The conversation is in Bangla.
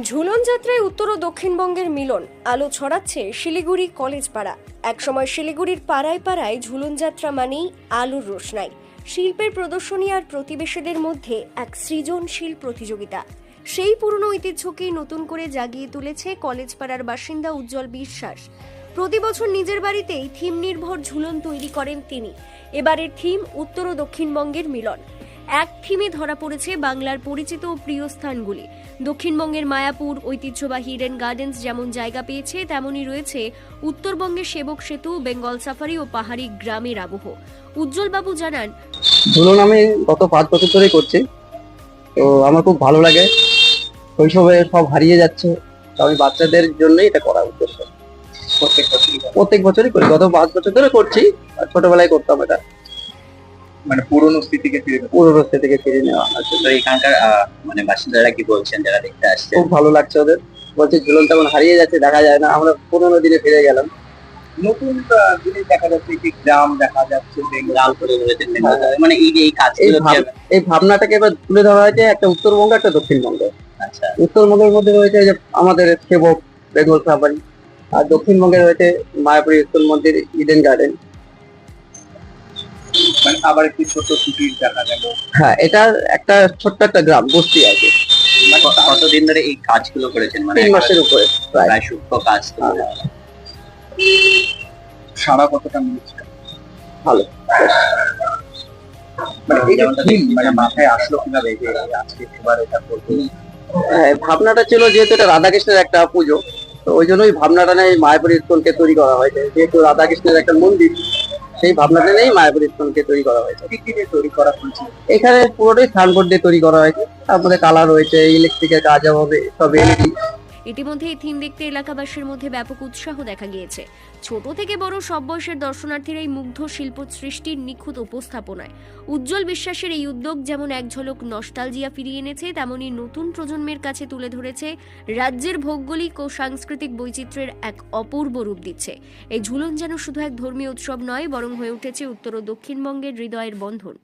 ঝুলন যাত্রায় উত্তর ও দক্ষিণবঙ্গের মিলন আলো ছড়াচ্ছে শিলিগুড়ি কলেজ পাড়া। একসময় শিলিগুড়ির পাড়ায় পাড়ায় ঝুলন যাত্রা মানেই আলোর রোশনাই। শিল্পের প্রদর্শনী আর প্রতিবেশীদের মধ্যে এক সৃজনশীল প্রতিযোগিতা। সেই পুরনো ঐতিহ্যকেই নতুন করে জাগিয়ে তুলেছে কলেজ পাড়ার বাসিন্দা উজ্জ্বল বিশ্বাস। প্রতি বছর নিজের বাড়িতেই থিম নির্ভর ঝুলন তৈরি করেন তিনি। এবারের থিম উত্তর ও দক্ষিণবঙ্গের মিলন। এক থিমে ধরা পড়েছে বাংলার পরিচিত ও প্রিয় স্থানগুলি। দক্ষিণবঙ্গের মায়াপুর, ঐতিহ্যবাহী ইডেন গার্ডেন্স যেমন জায়গা পেয়েছে, তেমনই রয়েছে উত্তরবঙ্গের সেবক সেতু, বেঙ্গল সাফারি ও পাহাড়ি গ্রামের আবহ। উজ্জ্বলবাবু জানান, ধরুন আমি গত পাঁচ বছর ধরেই করছি, তো আমার খুব ভালো লাগে। শৈশবে সব হারিয়ে যাচ্ছে, তো আমি বাচ্চাদের জন্যই এটা করা উদ্দেশ্য। প্রত্যেক বছরই করি। গত পাঁচ বছর ধরে করছি ছোটবেলায় করতাম এটা। মানে পুরনো স্মৃতিকে ফিরে। পুরোনো থেকে ফিরে নেওয়া। আচ্ছা তো এখানকার মানে বাসিন্দারা কি বলছেন যারা দেখতে আসছে? খুব ভালো লাগছে ওদের। বলছে ঝুলন তেমন হারিয়ে যাচ্ছে দেখা যায় না। আমরা পুরোনো দিনে ফিরে গেলাম। নতুন জিনিস দেখা যাচ্ছে কি গ্রাম দেখা যাচ্ছে বেঙ্গল। করে ধরেছে মানে এই যে এই এই এই ভাবনাটাকে এবার তুলে ধরা হয়েছে একটা উত্তরবঙ্গ একটা দক্ষিণবঙ্গ। আচ্ছা। উত্তরবঙ্গের মধ্যে রয়েছে যে আমাদের সেবক বেঙ্গল সাফারি। আর দক্ষিণবঙ্গে রয়েছে মায়াপুর ইস্কন মন্দির ইডেন গার্ডেন। মানে আবার একটি ছোট কুটির দেখা গেল। হ্যাঁ এটা একটা ছোট্ট একটা গ্রাম বস্তি আছে মানে কতদিন ধরে এই কাজগুলো করেছেন? মানে তিন মাসের উপরে প্রায়। সূক্ষ্ম কাজ হ্যাঁ। সারা কতটা মিলছে ভালো। মানে মানে হ্যাঁ, ভাবনাটা ছিল যেহেতু এটা রাধাকৃষ্ণের একটা পুজো তো ওই জন্যই ভাবনাটা নেই মায়াপুর ইস্কনকে তৈরি করা হয়েছে। যেহেতু রাধাকৃষ্ণের একটা মন্দির সেই ভাবনাটা নিয়েই মায়াপুর ইস্কনকে তৈরি করা হয়েছে। তৈরি করা হয়েছে? এখানে পুরোটাই সানবোর্ড দিয়ে তৈরি করা হয়েছে। তারপরে কালার রয়েছে ইলেকট্রিকের কাজ হবে, সব এলইডি ইতিমধ্যে এই থিম দেখতে এলাকাবাসীর মধ্যে ব্যাপক উৎসাহ দেখা গিয়েছে। ছোট থেকে বড় সব বয়সের দর্শনার্থীরাই মুগ্ধ শিল্প সৃষ্টির নিখুঁত উপস্থাপনায়। উজ্জ্বল বিশ্বাসের এই উদ্যোগ যেমন এক ঝলক নস্টালজিয়া ফিরিয়ে এনেছে, তেমনি নতুন প্রজন্মের কাছে তুলে ধরেছে রাজ্যের ভৌগোলিক ও সাংস্কৃতিক বৈচিত্র্যের এক অপূর্ব রূপ দিচ্ছে। এই ঝুলন যেন শুধু এক ধর্মীয় উৎসব নয়, বরং হয়ে উঠেছে উত্তর ও দক্ষিণবঙ্গের হৃদয়ের বন্ধন।